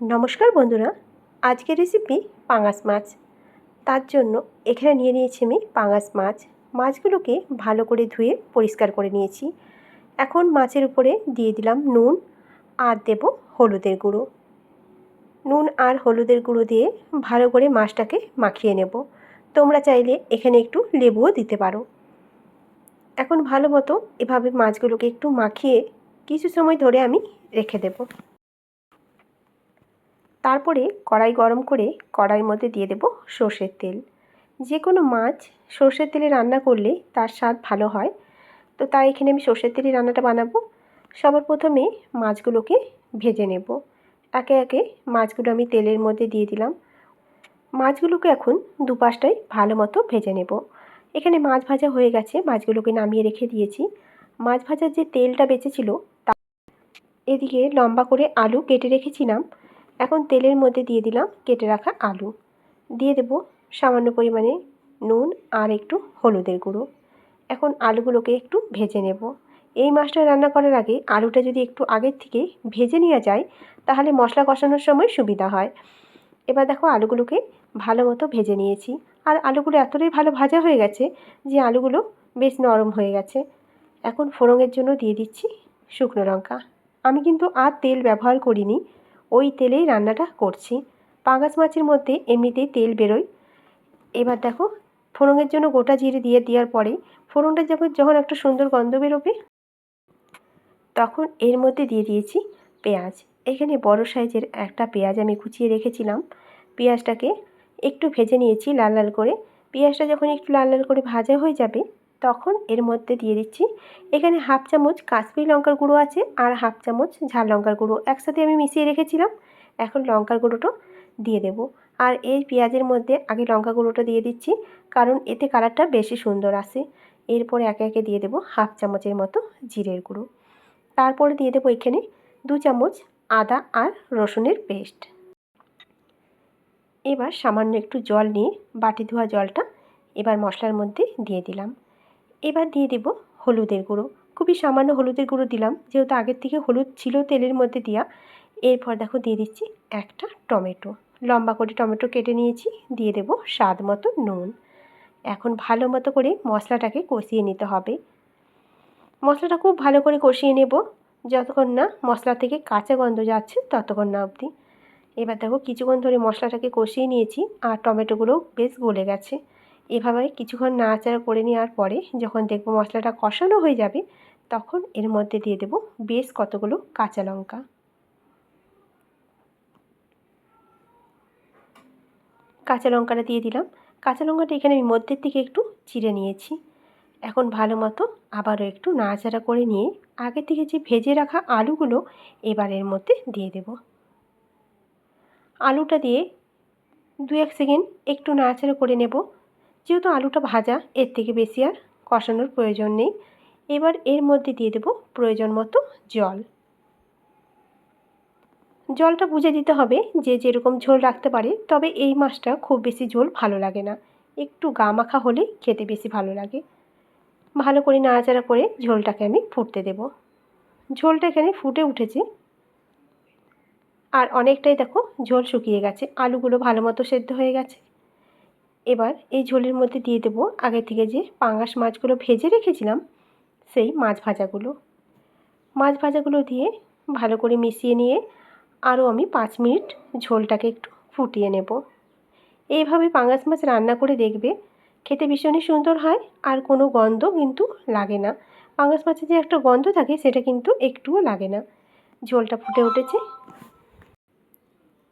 নমস্কার বন্ধুরা, আজকের রেসিপি পাঙাশ মাছ। তার জন্য এখানে নিয়ে নিয়েছি আমি পাঙাশ মাছ। মাছগুলোকে ভালো করে ধুয়ে পরিষ্কার করে নিয়েছি। এখন মাছের উপরে দিয়ে দিলাম নুন আর দেব হলুদের গুঁড়ো। নুন আর হলুদের গুঁড়ো দিয়ে ভালো করে মাছটাকে মাখিয়ে নেব। তোমরা চাইলে এখানে একটু লেবুও দিতে পারো। এখন ভালো মতো এভাবে মাছগুলোকে একটু মাখিয়ে কিছু সময় ধরে আমি রেখে দেবো। তারপরে কড়াই গরম করে কড়াইয়ের মধ্যে দিয়ে দেব সর্ষের তেল। যে কোনো মাছ সর্ষের তেলে রান্না করলে তার স্বাদ ভালো হয়। তো তাই এখানে আমি সর্ষের তেলে রান্নাটা বানাবো। সবার প্রথমে মাছগুলোকে ভেজে নেব। একে একে মাছগুলো আমি তেলের মধ্যে দিয়ে দিলাম। মাছগুলোকে এখন দুপাশটাই ভালো মতো ভেজে নেব। এখানে মাছ ভাজা হয়ে গেছে, মাছগুলোকে নামিয়ে রেখে দিয়েছি। মাছ ভাজার যে তেলটা বেঁচেছিল তা এদিকে লম্বা করে আলু কেটে রেখেছিলাম। এখন তেলের মধ্যে দিয়ে দিলাম কেটে রাখা আলু। দিয়ে দেব সামান্য পরিমাণে নুন আর একটু হলুদের গুঁড়ো। এখন আলুগুলোকে একটু ভেজে নেব। এই মাছটা রান্না করার আগে আলুটা যদি একটু আগের থেকে ভেজে নেওয়া যায়, তাহলে মশলা কষানোর সময় সুবিধা হয়। এবার দেখো আলুগুলোকে ভালো মতো ভেজে নিয়েছি। আর আলুগুলো এতটাই ভালো ভাজা হয়ে গেছে যে আলুগুলো বেশ নরম হয়ে গেছে। এখন ফোড়নের জন্য দিয়ে দিচ্ছি শুকনো লঙ্কা। আমি কিন্তু আর তেল ব্যবহার করিনি। ওই তেলেই রান্নাটা করছি। পাঙাশ মাছের মধ্যে এমনিতেই তেল বেরোয়। এবার দেখো, ফোড়নের জন্য গোটা জিরে দিয়ে দেওয়ার পরে ফোড়নটা যখন যখন একটা সুন্দর গন্ধ বেরোবে, তখন এর মধ্যে দিয়ে দিয়েছি পেঁয়াজ। এখানে বড় সাইজের একটা পেঁয়াজ আমি কুচিয়ে রেখেছিলাম। পেঁয়াজটাকে একটু ভেজে নিয়েছি লাল লাল করে। পেঁয়াজটা যখন একটু লাল লাল করে ভাজা হয়ে যাবে তখন এর মধ্যে দিয়ে দিচ্ছি। এখানে হাফ চামচ কাশ্মীরি লঙ্কার গুঁড়ো আছে আর হাফ চামচ ঝাল লঙ্কার গুঁড়ো একসাথে আমি মিশিয়ে রেখেছিলাম। এখন লঙ্কার গুঁড়োটা দিয়ে দেব। আর এই পেঁয়াজের মধ্যে আগে লঙ্কা গুঁড়োটা দিয়ে দিচ্ছি, কারণ এতে কালারটা বেশি সুন্দর আসে। এরপরে একে একে দিয়ে দেবো হাফ চামচের মতো জিরের গুঁড়ো। তারপরে দিয়ে দেবো এখানে দু চামচ আদা আর রসুনের পেস্ট। এবার সামান্য একটু জল নিয়ে বাটি ধোয়া জলটা এবার মশলার মধ্যে দিয়ে দিলাম। এবার দিয়ে দেব হলুদের গুঁড়ো। খুবই সামান্য হলুদের গুঁড়ো দিলাম, যেহেতু আগের থেকে হলুদ ছিল তেলের মধ্যে দেওয়া এরপর দেখো দিয়ে দিচ্ছি একটা টমেটো। লম্বা করে টমেটো কেটে নিয়েছি, দিয়ে দেব স্বাদ মতো নুন। এখন ভালো মতো করে মশলাটাকে কষিয়ে নিতে হবে। মশলাটা খুব ভালো করে কষিয়ে নেব, যতক্ষণ না মশলা থেকে কাঁচা গন্ধ যাচ্ছে ততক্ষণ না অবধি। এবার দেখো কিছুক্ষণ ধরে মশলাটাকে কষিয়ে নিয়েছি, আর টমেটোগুলো বেশ গলে গেছে। এভাবে কিছুক্ষণ নাড়াচাড়া করে নেওয়ার পরে যখন দেখব মশলাটা কষানো হয়ে যাবে, তখন এর মধ্যে দিয়ে দেব বেশ কতগুলো কাঁচা লঙ্কা। কাঁচা লঙ্কাটা দিয়ে দিলাম। কাঁচা লঙ্কাটা এখানে আমি মধ্যের থেকে একটু চিড়ে নিয়েছি। এখন ভালো মতো আবারও একটু নাড়াচাড়া করে নিয়ে আগে থেকে যে ভেজে রাখা আলুগুলো এবার এর মধ্যে দিয়ে দেব। আলুটা দিয়ে দু এক সেকেন্ড একটু নাড়াচাড়া করে নেব। যেহেতু আলুটা ভাজা, এর থেকে বেশি আর কষানোর প্রয়োজন নেই। এবার এর মধ্যে দিয়ে দেব প্রয়োজন মতো জল। জলটা বুঝে দিতে হবে যে যেরকম ঝোল রাখতে পারে, তবে এই মাছটা খুব বেশি ঝোল ভালো লাগে না। একটু গা মাখা হলে খেতে বেশি ভালো লাগে। ভালো করে নাড়াচাড়া করে ঝোলটাকে আমি ফুটতে দেব। ঝোলটা এখানে ফুটে উঠেছে। আর অনেকটাই দেখো ঝোল শুকিয়ে গেছে। আলুগুলো ভালো মতো সেদ্ধ হয়ে গেছে। এবার এই ঝোলের মধ্যে দিয়ে দেবো আগে থেকে যে পাঙাশ মাছগুলো ভেজে রেখেছিলাম, সেই মাছ ভাজাগুলো। মাছ ভাজাগুলো দিয়ে ভালো করে মিশিয়ে নিয়ে আরও আমি পাঁচ মিনিট ঝোলটাকে একটু ফুটিয়ে নেব। এইভাবে পাঙাশ মাছ রান্না করে দেখবে, খেতে ভীষণই সুন্দর হয় আর কোনো গন্ধ কিন্তু লাগে না। পাঙাশ মাছের যে একটা গন্ধ থাকে, সেটা কিন্তু একটুও লাগে না। ঝোলটা ফুটে উঠেছে।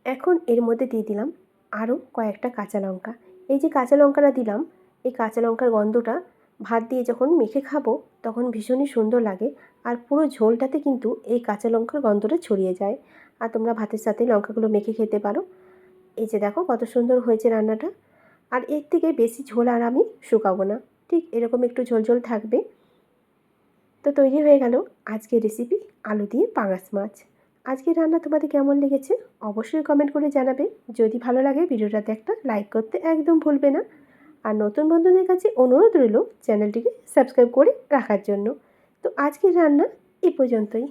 এখন এর মধ্যে দিয়ে দিলাম আরও কয়েকটা কাঁচা লঙ্কা। এই যে কাঁচা লঙ্কাটা দিলাম, এই কাঁচা লঙ্কার গন্ধটা ভাত দিয়ে যখন মেখে খাব, তখন ভীষণই সুন্দর লাগে আর পুরো ঝোলটাতে কিন্তু এই কাঁচা লঙ্কার গন্ধটা ছড়িয়ে যায়। আর তোমরা ভাতের সাথে লঙ্কাগুলো মেখে খেতে পারো। এই যে দেখো কত সুন্দর হয়েছে রান্নাটা। আর এর থেকে বেশি ঝোল আর আমি শুকাবো না। ঠিক এরকম একটু ঝোল ঝোল থাকবে। তো তৈরি হয়ে গেল আজকের রেসিপি আলু দিয়ে পাঙাশ মাছ। আজকের রান্না তোমাদের কেমন লেগেছে? অবশ্যই কমেন্ট করে জানাবে। যদি ভালো লাগে, ভিডিওটাতে একটা লাইক করতে একদম ভুলবে না। আর নতুন বন্ধুদের কাছে অনুরোধ রইল, চ্যানেলটিকে সাবস্ক্রাইব করে রাখার জন্য। তো আজকের রান্না এ পর্যন্তই।